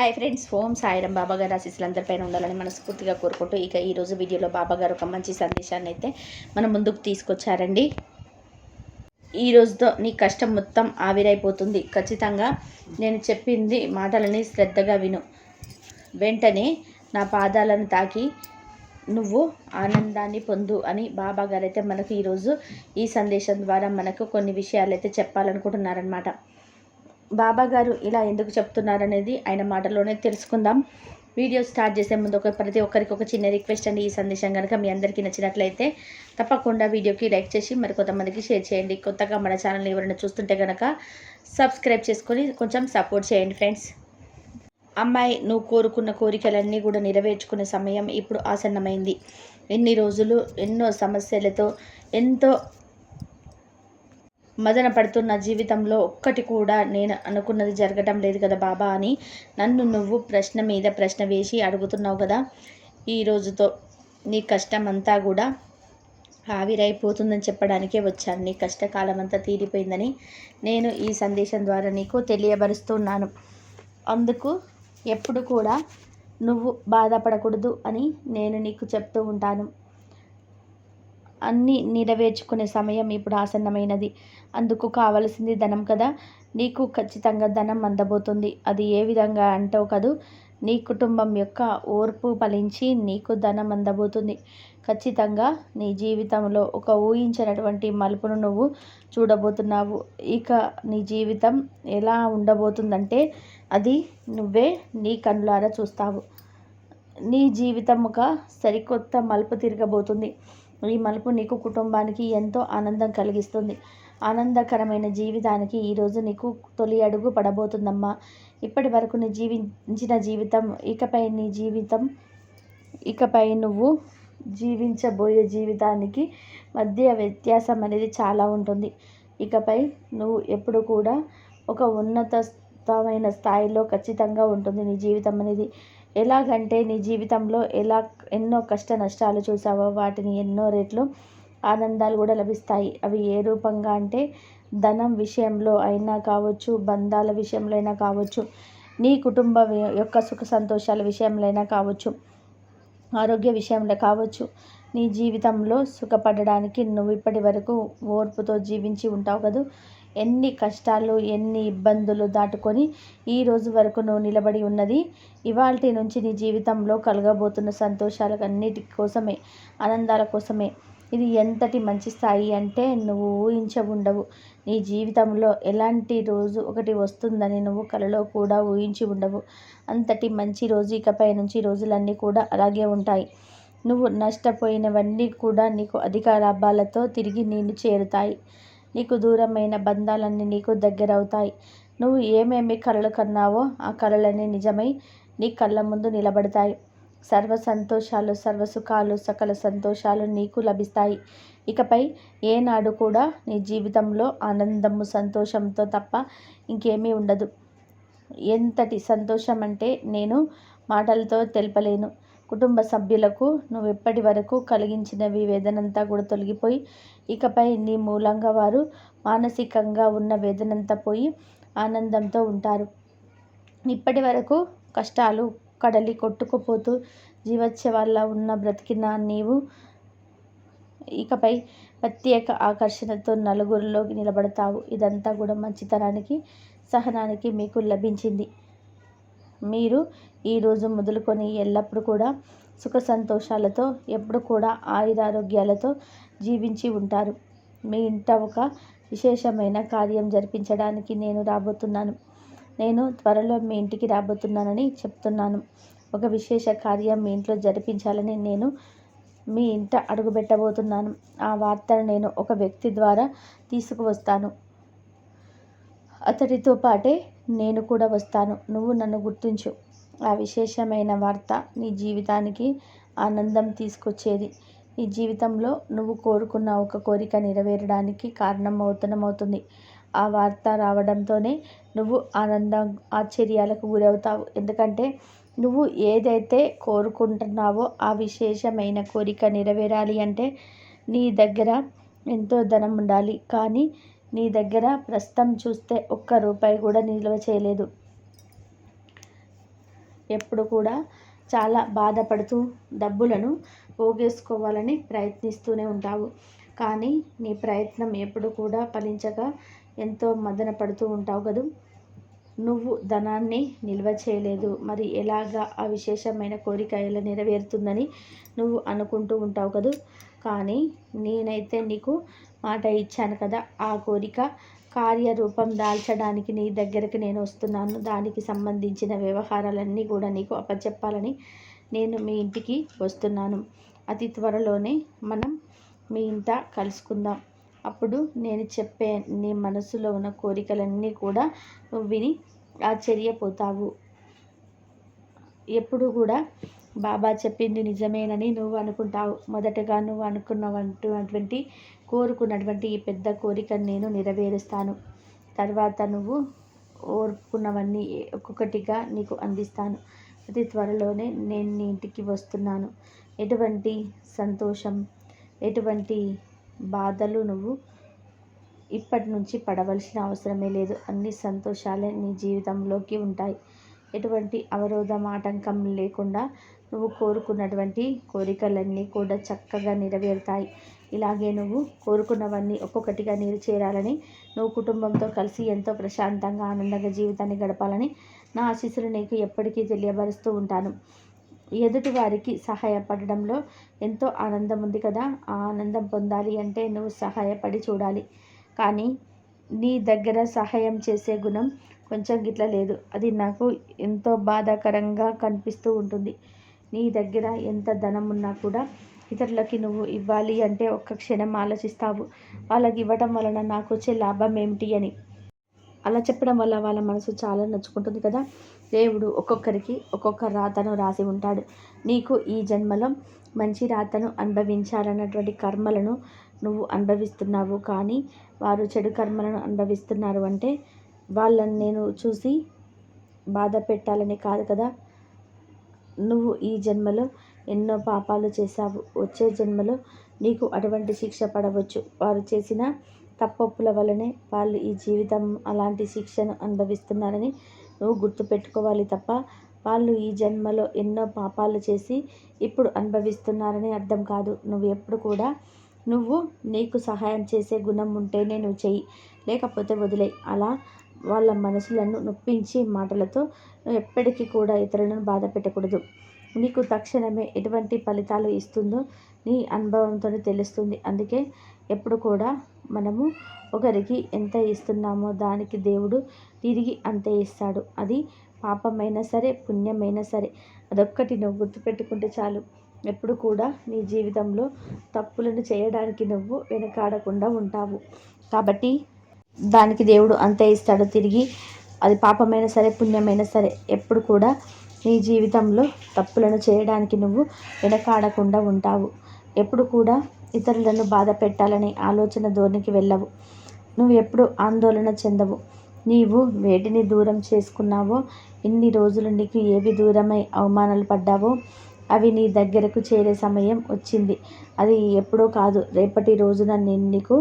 Hi friends Om Sairam Baba గారు ఆశీస్సులు అందరిపైన ఉండాలని మనస్ఫూర్తిగా కోరుకుంటూ ఇక ఈరోజు వీడియోలో బాబా గారు ఒక మంచి సందేశాన్ని అయితే మన ముందుకు తీసుకొచ్చారండి. ఈ రోజుతో నీ కష్టం మొత్తం ఆవిరైపోతుంది. ఖచ్చితంగా నేను చెప్పింది మాటలని శ్రద్ధగా విను. వెంటనే నా పాదాలను తాకి నువ్వు ఆనందాన్ని పొందు అని బాబా గారు అయితే మనకు ఈరోజు ఈ సందేశం ద్వారా మనకు కొన్ని విషయాలు అయితే చెప్పాలనుకుంటున్నారనమాట బాబా గారు ఇలా ఎందుకు చెప్తున్నారనేది ఆయన మాటలోనే తెలుసుకుందాం. వీడియో స్టార్ట్ చేసే ముందు ఒక ప్రతి ఒక్కరికి ఒక చిన్న రిక్వెస్ట్ అండి. ఈ సందేశం కనుక మీ అందరికీ నచ్చినట్లయితే తప్పకుండా వీడియోకి లైక్ చేసి మరి కొంతమందికి షేర్ చేయండి. కొత్తగా మన ఛానల్ ఎవరైనా చూస్తుంటే కనుక సబ్స్క్రైబ్ చేసుకొని కొంచెం సపోర్ట్ చేయండి ఫ్రెండ్స్. అమ్మాయి నువ్వు కోరుకున్న కోరికలన్నీ కూడా నెరవేర్చుకునే సమయం ఇప్పుడు ఆసన్నమైంది. ఎన్ని రోజులు ఎన్నో సమస్యలతో ఎంతో మదన పడుతున్న జీవితంలో ఒక్కటి కూడా నేను అనుకున్నది జరగటం లేదు కదా బాబా అని నన్ను నువ్వు ప్రశ్న మీద ప్రశ్న వేసి అడుగుతున్నావు కదా ఈ రోజుతో. నీ కష్టం అంతా కూడా ఆవిరైపోతుందని చెప్పడానికే వచ్చాను. నీ కష్టకాలం అంతా తీరిపోయిందని నేను ఈ సందేశం ద్వారా నీకు తెలియబరుస్తున్నాను. అందుకు ఎప్పుడు కూడా నువ్వు బాధపడకూడదు అని నేను నీకు చెప్తూ ఉంటాను. అన్నీ నెరవేర్చుకునే సమయం ఇప్పుడు ఆసన్నమైనది. అందుకు కావలసింది ధనం కదా. నీకు ఖచ్చితంగా ధనం అందబోతుంది. అది ఏ విధంగా అంటావు కదూ? నీ కుటుంబం యొక్క ఓర్పు ఫలించి నీకు ధనం అందబోతుంది. ఖచ్చితంగా నీ జీవితంలో ఒక ఊహించినటువంటి మలుపును నువ్వు చూడబోతున్నావు. ఇక నీ జీవితం ఎలా ఉండబోతుందంటే అది నువ్వే నీ కనులారా చూస్తావు. నీ జీవితం ఒక సరికొత్త మలుపు తిరగబోతుంది. ఈ మలుపు నీకు కుటుంబానికి ఎంతో ఆనందం కలిగిస్తుంది. ఆనందకరమైన జీవితానికి ఈరోజు నీకు తొలి అడుగు పడబోతుందమ్మా. ఇప్పటి వరకు నీ జీవించిన జీవితం ఇకపై నీ జీవితం ఇకపై నువ్వు జీవించబోయే జీవితానికి మధ్య వ్యత్యాసం అనేది చాలా ఉంటుంది. ఇకపై నువ్వు ఎప్పుడు కూడా ఒక ఉన్నతమైన స్థాయిలో ఖచ్చితంగా ఉంటుంది నీ జీవితం అనేది. ఎలాగంటే నీ జీవితంలో ఎలా ఎన్నో కష్ట నష్టాలు చూసావో వాటిని ఎన్నో రెట్లు ఆనందాలు కూడా లభిస్తాయి. అవి ఏ రూపంగా అంటే ధనం విషయంలో అయినా కావచ్చు బంధాల విషయంలో అయినా కావచ్చు నీ కుటుంబ యొక్క సుఖ సంతోషాల విషయంలో అయినా కావచ్చు ఆరోగ్య విషయంలో కావచ్చు నీ జీవితంలో సుఖపడడానికి నువ్వు ఇప్పటి వరకు ఓర్పుతో జీవించి ఉంటావు కదా? ఎన్ని కష్టాలు ఎన్ని ఇబ్బందులు దాటుకొని ఈ రోజు వరకు నువ్వు నిలబడి ఉన్నది. ఇవాల్టి నుంచి నీ జీవితంలో కలగబోతున్న సంతోషాల అన్నిటి కోసమే ఆనందాల కోసమే. ఇది ఎంతటి మంచి స్థాయి అంటే నువ్వు ఊహించ ఉండవు నీ జీవితంలో ఎలాంటి రోజు ఒకటి వస్తుందని నువ్వు కలలో కూడా ఊహించి ఉండవు. అంతటి మంచి రోజు ఇకపై నుంచి రోజులన్నీ కూడా అలాగే ఉంటాయి. నువ్వు నష్టపోయినవన్నీ కూడా నీకు అధిక లాభాలతో తిరిగి నేను చేరుతాయి. నీకు దూరమైన బంధాలన్నీ నీకు దగ్గరవుతాయి. నువ్వు ఏమేమి కలలు కన్నావో ఆ కళలన్నీ నిజమై నీ కళ్ళ ముందు నిలబడతాయి. సర్వ సంతోషాలు సర్వ సుఖాలు సకల సంతోషాలు నీకు లభిస్తాయి. ఇకపై ఏనాడు కూడా నీ జీవితంలో ఆనందము సంతోషంతో తప్ప ఇంకేమీ ఉండదు. ఎంతటి సంతోషం అంటే నేను మాటలతో తెలపలేను. కుటుంబ సభ్యులకు నువ్వు ఎప్పటి వరకు కలిగించినవి వేదనంతా కూడా తొలగిపోయి ఇకపై నీ మూలంగా వారు మానసికంగా ఉన్న వేదనంతా పోయి ఆనందంతో ఉంటారు. ఇప్పటి వరకు కష్టాలు కడలి కొట్టుకుపోతూ జీవోత్సవాల ఉన్న బ్రతికిన నీవు ఇకపై ప్రత్యేక ఆకర్షణతో నలుగురిలోకి నిలబడతావు. ఇదంతా కూడా మంచితనానికి సహనానికి మీకు లభించింది. మీరు ఈరోజు మొదలుకొని ఎల్లప్పుడూ కూడా సుఖ సంతోషాలతో ఎప్పుడు కూడా ఆయురారోగ్యాలతో జీవించి ఉంటారు. మీ ఇంట ఒక విశేషమైన కార్యం జరిపించడానికి నేను రాబోతున్నాను. నేను త్వరలో మీ ఇంటికి రాబోతున్నానని చెప్తున్నాను. ఒక విశేష కార్యం మీ ఇంట్లో జరిపించాలని నేను మీ ఇంట అడుగుపెట్టబోతున్నాను. ఆ వార్తను నేను ఒక వ్యక్తి ద్వారా తీసుకువస్తాను. అతడితో పాటే నేను కూడా వస్తాను. నువ్వు నన్ను గుర్తించు. ఆ విశేషమైన వార్త నీ జీవితానికి ఆనందం తీసుకొచ్చేది. నీ జీవితంలో నువ్వు కోరుకున్న ఒక కోరిక నెరవేరడానికి కారణం అవుతుంది ఆ వార్త రావడంతోనే నువ్వు ఆనందం ఆశ్చర్యాలకు గురవుతావు. ఎందుకంటే నువ్వు ఏదైతే కోరుకుంటున్నావో ఆ విశేషమైన కోరిక నెరవేరాలి అంటే నీ దగ్గర ఎంతో ధనం ఉండాలి. కానీ నీ దగ్గర ప్రస్తుతం చూస్తే ఒక్క రూపాయి కూడా నిల్వ చేయలేదు. ఎప్పుడు కూడా చాలా బాధపడుతూ డబ్బులను పోగేసుకోవాలని ప్రయత్నిస్తూనే ఉంటావు. కానీ నీ ప్రయత్నం ఎప్పుడు కూడా ఫలించక ఎంతో మదన పడుతూ ఉంటావు కదూ? నువ్వు ధనాన్ని నిల్వ చేయలేదు. మరి ఎలాగా ఆ విశేషమైన కోరిక ఎలా నెరవేరుతుందని నువ్వు అనుకుంటూ ఉంటావు కదూ? కానీ నేనైతే నీకు మాట ఇచ్చాను కదా ఆ కోరిక కార్యరూపం దాల్చడానికి నీ దగ్గరికి నేను వస్తున్నాను. దానికి సంబంధించిన వ్యవహారాలన్నీ కూడా నీకు అప్పచెప్పాలని నేను మీ ఇంటికి వస్తున్నాను. అతి త్వరలోనే మనం మీ ఇంట కలుసుకుందాం. అప్పుడు నేను చెప్పే నీ మనసులో ఉన్న కోరికలన్నీ కూడా నువ్వు విని ఆశ్చర్యపోతావు. ఎప్పుడు కూడా బాబా చెప్పింది నిజమేనని నువ్వు అనుకుంటావు. మొదటగా నువ్వు అనుకున్నటువంటి కోరుకున్నటువంటి ఈ పెద్ద కోరికను నేను నెరవేరుస్తాను. తర్వాత నువ్వు ఓర్పుకున్నవన్నీ ఒక్కొక్కటిగా నీకు అందిస్తాను. అతి త్వరలోనే నేను నీ ఇంటికి వస్తున్నాను. ఎటువంటి సంతోషం ఎటువంటి బాధలు నువ్వు ఇప్పటి నుంచి పడవలసిన అవసరమే లేదు. అన్ని సంతోషాలే నీ జీవితంలోకి ఉంటాయి. ఎటువంటి అవరోధం ఆటంకం లేకుండా నువ్వు కోరుకున్నటువంటి కోరికలన్నీ కూడా చక్కగా నెరవేరుతాయి. ఇలాగే నువ్వు కోరుకున్నవన్నీ ఒక్కొక్కటిగా నీరు చేరాలని నువ్వు కుటుంబంతో కలిసి ఎంతో ప్రశాంతంగా ఆనందంగా జీవితాన్ని గడపాలని నా ఆశీస్సులు నీకు ఎప్పటికీ తెలియబరుస్తూ ఉంటాను. ఎదుటి వారికి సహాయపడడంలో ఎంతో ఆనందం ఉంది కదా? ఆ ఆనందం పొందాలి అంటే నువ్వు సహాయపడి చూడాలి. కానీ నీ దగ్గర సహాయం చేసే గుణం కొంచెం గిట్ల లేదు. అది నాకు ఎంతో బాధాకరంగా కనిపిస్తూ ఉంటుంది. నీ దగ్గర ఎంత ధనం ఉన్నా కూడా ఇతరులకి నువ్వు ఇవ్వాలి అంటే ఒక్క క్షణం ఆలోచిస్తావు. వాళ్ళకి ఇవ్వటం వలన నాకు వచ్చే లాభం ఏమిటి అని. అలా చెప్పడం వల్ల వాళ్ళ మనసు చాలా నచ్చుకుంటుంది కదా. దేవుడు ఒక్కొక్కరికి ఒక్కొక్క రాతను రాసి ఉంటాడు. నీకు ఈ జన్మలో మంచి రాతను అనుభవించాలన్నటువంటి కర్మలను నువ్వు అనుభవిస్తున్నావు కానీ వారు చెడు కర్మలను అనుభవిస్తున్నారు అంటే వాళ్ళని నేను చూసి బాధ పెట్టాలని కాదు కదా. నువ్వు ఈ జన్మలో ఎన్నో పాపాలు చేశావు. వచ్చే జన్మలో నీకు అటువంటి శిక్ష పడవచ్చు. వారు చేసిన తప్పొప్పుల వలనే వాళ్ళు ఈ జీవితం అలాంటి శిక్షను అనుభవిస్తున్నారని నువ్వు గుర్తుపెట్టుకోవాలి తప్ప వాళ్ళు ఈ జన్మలో ఎన్నో పాపాలు చేసి ఇప్పుడు అనుభవిస్తున్నారని అర్థం కాదు. నువ్వు ఎప్పుడు కూడా నువ్వు నీకు సహాయం చేసే గుణం ఉంటేనే నువ్వు చెయ్యి. లేకపోతే వదిలే అలా వాళ్ళ మనసులను నొప్పించి మాటలతో ఎప్పటికీ కూడా ఇతరులను బాధ పెట్టకూడదు. నీకు తక్షణమే ఎటువంటి ఫలితాలు ఇస్తుందో నీ అనుభవంతో తెలుస్తుంది. అందుకే ఎప్పుడు కూడా మనము ఒకరికి ఎంత ఇస్తున్నామో దానికి దేవుడు తిరిగి అంతే ఇస్తాడు. అది పాపమైనా సరే పుణ్యమైనా సరే. అదొక్కటి నువ్వు గుర్తుపెట్టుకుంటే చాలు. ఎప్పుడు కూడా నీ జీవితంలో తప్పులను చేయడానికి నువ్వు వెనకాడకుండా ఉంటావు. కాబట్టి దానికి దేవుడు అంతే ఇస్తాడు. తిరిగి అది పాపమైనా సరే పుణ్యమైనా సరే ఎప్పుడు కూడా నీ జీవితంలో తప్పులను చేయడానికి నువ్వు వెనకాడకుండా ఉంటావు. ఎప్పుడు కూడా ఇతరులను బాధ పెట్టాలనే ఆలోచన ధోరణికి వెళ్ళవు. నువ్వు ఎప్పుడు ఆందోళన చెందవు. నీవు వేటిని దూరం చేసుకున్నావో ఇన్ని రోజులు నీకు ఏవి దూరమై అవమానాలు పడ్డావో అవి నీ దగ్గరకు చేరే సమయం వచ్చింది. అది ఎప్పుడో కాదు రేపటి రోజున నేను నీకు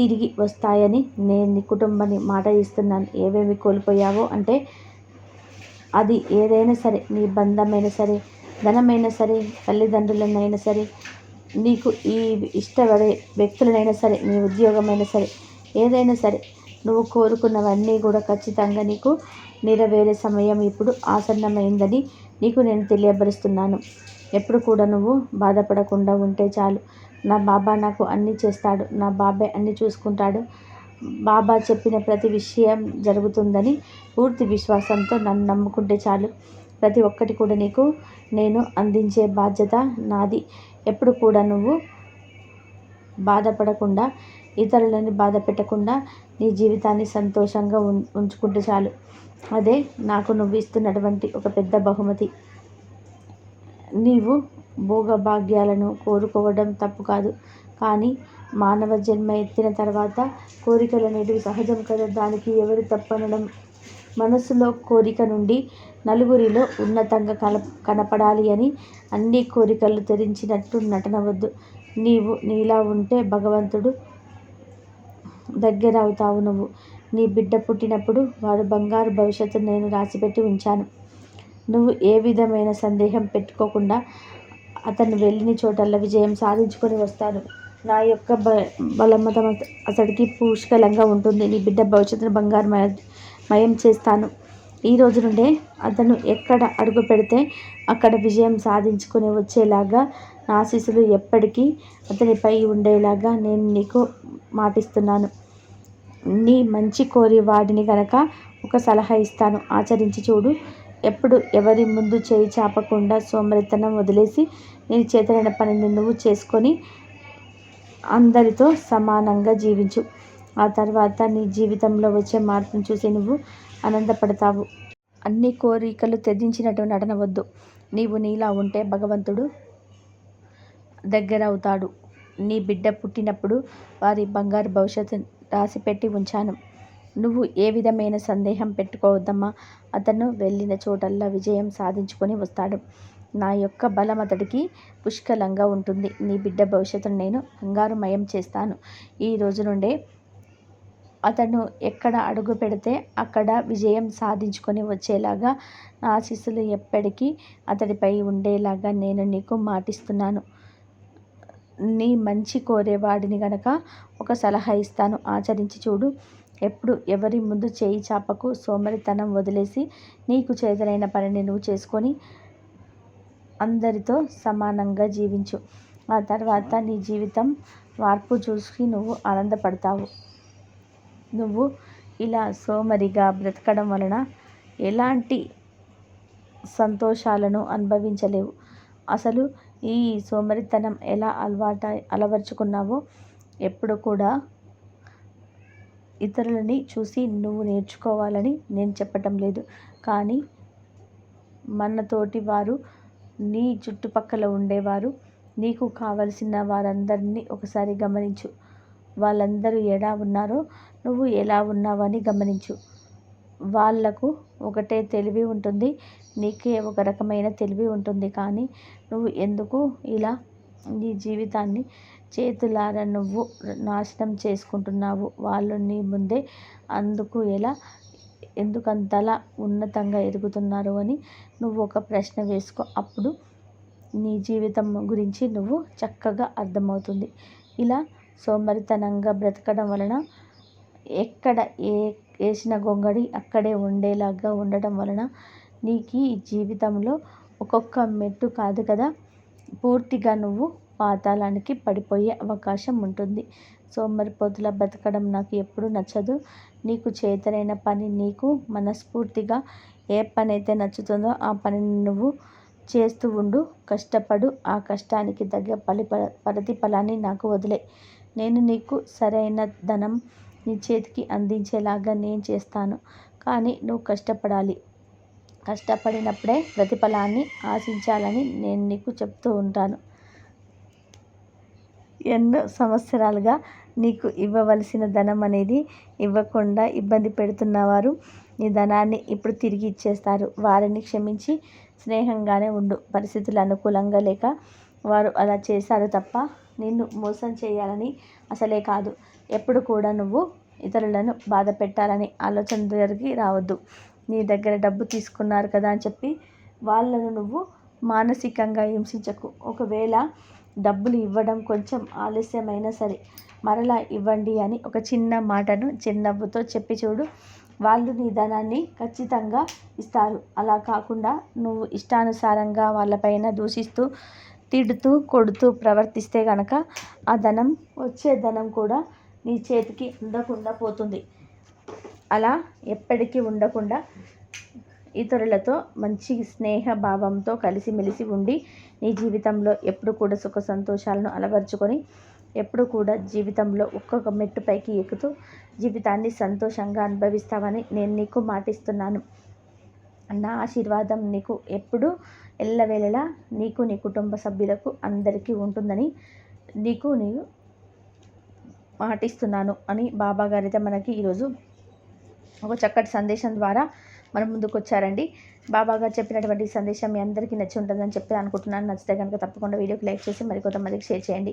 తిరిగి వస్తాయని నేను నీ కుటుంబాన్ని మాట ఇస్తున్నాను. ఏవేమి కోల్పోయావో అంటే అది ఏదైనా సరే నీ బంధమైనా సరే ధనమైనా సరే తల్లిదండ్రులనైనా సరే నీకు ఈ ఇష్టపడే వ్యక్తులనైనా సరే నీ ఉద్యోగమైనా సరే ఏదైనా సరే నువ్వు కోరుకున్నవన్నీ కూడా ఖచ్చితంగా నీకు నెరవేరే సమయం ఇప్పుడు ఆసన్నమైందని నీకు నేను తెలియబరుస్తున్నాను ఎప్పుడు కూడా నువ్వు బాధపడకుండా ఉంటే చాలు. నా బాబా నాకు అన్నీ చేస్తాడు. నా బాబాయ్ అన్నీ చూసుకుంటాడు. బాబా చెప్పిన ప్రతి విషయం జరుగుతుందని పూర్తి విశ్వాసంతో నన్ను నమ్ముకుంటే చాలు. ప్రతి ఒక్కటి కూడా నీకు నేను అందించే బాధ్యత నాది. ఎప్పుడు కూడా నువ్వు బాధపడకుండా ఇతరులని బాధ పెట్టకుండా నీ జీవితాన్ని సంతోషంగా ఉంచుకుంటే చాలు. అదే నాకు నువ్వు ఇస్తున్నటువంటి ఒక పెద్ద బహుమతి. నీవు భోగభాగ్యాలను కోరుకోవడం తప్పు కాదు. కానీ మానవ జన్మ ఎత్తిన తర్వాత కోరికలు అనేటివి సహజం కదా. దానికి ఎవరు తప్పనడం? మనసులో కోరిక నుండి నలుగురిలో ఉన్నతంగా కల కనపడాలి అని అన్ని కోరికలు తెరించినట్టు నటన వద్దు. నీవు నీలా ఉంటే భగవంతుడు దగ్గర అవుతావు నువ్వు. నీ బిడ్డ పుట్టినప్పుడు వాడు బంగారు భవిష్యత్తు నేను రాసిపెట్టి ఉంచాను. నువ్వు ఏ విధమైన సందేహం పెట్టుకోకుండా అతను వెళ్ళిన చోటల్లా విజయం సాధించుకొని వస్తాడు నా యొక్క బ బలమతం అతడికి పుష్కలంగా ఉంటుంది. నీ బిడ్డ భవిష్యత్తును బంగారు మయం చేస్తాను. ఈ రోజు నుండే అతను ఎక్కడ అడుగు పెడితే అక్కడ విజయం సాధించుకొని వచ్చేలాగా నా ఆశీస్సులు ఎప్పటికీ అతనిపై ఉండేలాగా నేను నీకు మాటిస్తున్నాను. నీ మంచి కోరి వాడిని గనక ఒక సలహా ఇస్తాను. ఆచరించి చూడు. ఎప్పుడు ఎవరి ముందు చేయి చాపకుండా సోమరితనం వదిలేసి నేను చేతనైన పనిని నువ్వు చేసుకొని అందరితో సమానంగా జీవించు. ఆ తర్వాత నీ జీవితంలో వచ్చే మార్పును చూసి నువ్వు ఆనందపడతావు. అన్ని కోరికలు త్యజించినట్టు నడనవద్దు. నీవు నీలా ఉంటే భగవంతుడు దగ్గర అవుతాడు నీ బిడ్డ పుట్టినప్పుడు వారి బంగారు భవిష్యత్తు రాసిపెట్టి ఉంచాను. నువ్వు ఏ విధమైన సందేహం పెట్టుకోవద్దమ్మా. అతను వెళ్ళిన చోటల్లా విజయం సాధించుకొని వస్తాడు. నా యొక్క బలం అతడికి పుష్కలంగా ఉంటుంది. నీ బిడ్డ భవిష్యత్తును నేను బంగారుమయం చేస్తాను. ఈ రోజు నుండే అతను ఎక్కడ అడుగు పెడితే అక్కడ విజయం సాధించుకొని వచ్చేలాగా నా ఆశీస్సులు ఎప్పటికీ అతడిపై ఉండేలాగా నేను నీకు మాటిస్తున్నాను. నీ మంచి కోరేవాడిని గనక ఒక సలహా ఇస్తాను. ఆచరించి చూడు. ఎప్పుడు ఎవరి ముందు చేయి చాపకు సోమరితనం వదిలేసి నీకు చేతనైన పనిని నువ్వు చేసుకొని అందరితో సమానంగా జీవించు. ఆ తర్వాత నీ జీవితం మార్పు చూసి నువ్వు ఆనందపడతావు. నువ్వు ఇలా సోమరిగా బ్రతకడం వలన ఎలాంటి సంతోషాలను అనుభవించలేవు. అసలు ఈ సోమరితనం ఎలా అలవాట అలవర్చుకున్నావో ఎప్పుడు కూడా ఇతరులని చూసి నువ్వు నేర్చుకోవాలని నేను చెప్పటం లేదు. కానీ మనతోటి వారు నీ చుట్టుపక్కల ఉండేవారు నీకు కావలసిన వారందరినీ ఒకసారి గమనించు. వాళ్ళందరూ ఎలా ఉన్నారో నువ్వు ఎలా ఉన్నావని గమనించు. వాళ్ళకు ఒకటే తెలివి ఉంటుంది నీకే ఒక రకమైన తెలివి ఉంటుంది. కానీ నువ్వు ఎందుకు ఇలా నీ జీవితాన్ని చేతులారా నువ్వు నాశనం చేసుకుంటున్నావు. వాళ్ళు నీ ముందే అందుకు ఎలా ఎందుకంతలా ఉన్నతంగా ఎదుగుతున్నారు అని నువ్వు ఒక ప్రశ్న వేసుకో. అప్పుడు నీ జీవితం గురించి నువ్వు చక్కగా అర్థమవుతుంది. ఇలా సోమరితనంగా బ్రతకడం వలన ఎక్కడ ఏ వేసిన గొంగడి అక్కడే ఉండేలాగా ఉండటం వలన నీకు ఈ జీవితంలో ఒక్కొక్క మెట్టు కాదు కదా. పూర్తిగా నువ్వు పాతాళానికి పడిపోయే అవకాశం ఉంటుంది. సోమరిపోతులా బతకడం నాకు ఎప్పుడూ నచ్చదు. నీకు చేతనైన పని నీకు మనస్ఫూర్తిగా ఏ పని అయితే నచ్చుతుందో ఆ పనిని నువ్వు చేస్తూ ఉండు. కష్టపడు ఆ కష్టానికి తగ్గ ఫలి ప్రతిఫలాన్ని నాకు వదిలే. నేను నీకు సరైన ధనం నీ చేతికి అందించేలాగా నేను చేస్తాను. కానీ నువ్వు కష్టపడాలి. కష్టపడినప్పుడే ప్రతిఫలాన్ని ఆశించాలని నేను నీకు చెప్తూ ఉంటాను. ఎన్నో సంవత్సరాలుగా నీకు ఇవ్వవలసిన ధనం అనేది ఇవ్వకుండా ఇబ్బంది పెడుతున్నవారు నీ ధనాన్ని ఇప్పుడు తిరిగి ఇచ్చేస్తారు. వారిని క్షమించి స్నేహంగానే ఉండు. పరిస్థితులు అనుకూలంగా లేక వారు అలా చేశారు తప్ప నిన్ను మోసం చేయాలని అసలే కాదు. ఎప్పుడు కూడా నువ్వు ఇతరులను బాధ పెట్టాలని ఆలోచన దగ్గరికి రావద్దు. నీ దగ్గర డబ్బు తీసుకున్నారు కదా అని చెప్పి వాళ్ళను నువ్వు మానసికంగా హింసించకు. ఒకవేళ డబ్బులు ఇవ్వడం కొంచెం ఆలస్యమైనా సరే మరలా ఇవ్వండి అని ఒక చిన్న మాటను చిన్నవ్వుతో చెప్పి చూడు. వాళ్ళు నీ ధనాన్ని ఖచ్చితంగా ఇస్తారు. అలా కాకుండా నువ్వు ఇష్టానుసారంగా వాళ్ళపైన దూషిస్తూ తిడుతూ కొడుతూ ప్రవర్తిస్తే కనుక ఆ ధనం వచ్చే ధనం కూడా నీ చేతికి అందకుండా పోతుంది. అలా ఎప్పటికీ ఉండకుండా ఇతరులతో మంచి స్నేహ భావంతో కలిసిమెలిసి ఉండి నీ జీవితంలో ఎప్పుడు కూడా సుఖ సంతోషాలను అలవర్చుకొని ఎప్పుడు కూడా జీవితంలో ఒక్కొక్క మెట్టు పైకి ఎక్కుతూ జీవితాన్ని సంతోషంగా అనుభవిస్తావని నేను నీకు మాటిస్తున్నాను. నా ఆశీర్వాదం నీకు ఎప్పుడు ఎల్లవేళలా నీకు నీ కుటుంబ సభ్యులకు అందరికీ ఉంటుందని నీకు నేను మాటిస్తున్నాను అని బాబాగారైతే మనకి ఈరోజు ఒక చక్కటి సందేశం ద్వారా మనం ముందుకు వచ్చారండి బాబా గారు చెప్పినటువంటి సందేశం మీ అందరికీ నచ్చి ఉంటుందని చెప్పి అనుకుంటున్నాను. నచ్చితే కనుక తప్పకుండా వీడియోకి లైక్ చేసి మరి కొంతమందికి షేర్ చేయండి.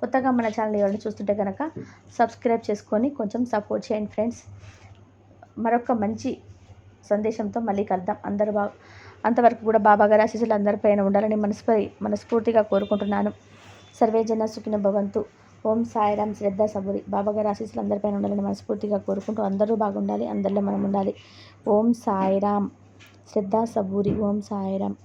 కొత్తగా మన ఛానల్ ఎవరైనా చూస్తుంటే కనుక సబ్స్క్రైబ్ చేసుకొని కొంచెం సపోర్ట్ చేయండి ఫ్రెండ్స్. మరొక మంచి సందేశంతో మళ్ళీ కలుద్దాం. అందరు బా అంతవరకు కూడా బాబా గారి ఆశీస్సులు అందరిపైన ఉండాలని మనస్ఫూరి మనస్ఫూర్తిగా కోరుకుంటున్నాను. సర్వే జన సుఖిన భవంతు. ఓం సాయిరామ్ శ్రద్ధ సబురి. బాబాగారి ఆశీస్సులు అందరిపైన ఉండాలని మనస్ఫూర్తిగా కోరుకుంటూ అందరూ బాగుండాలి అందరిలో మనం ఉండాలి ఓం సాయిరామ్ శ్రద్ధ సబూరి. ఓం సాయిరామ్.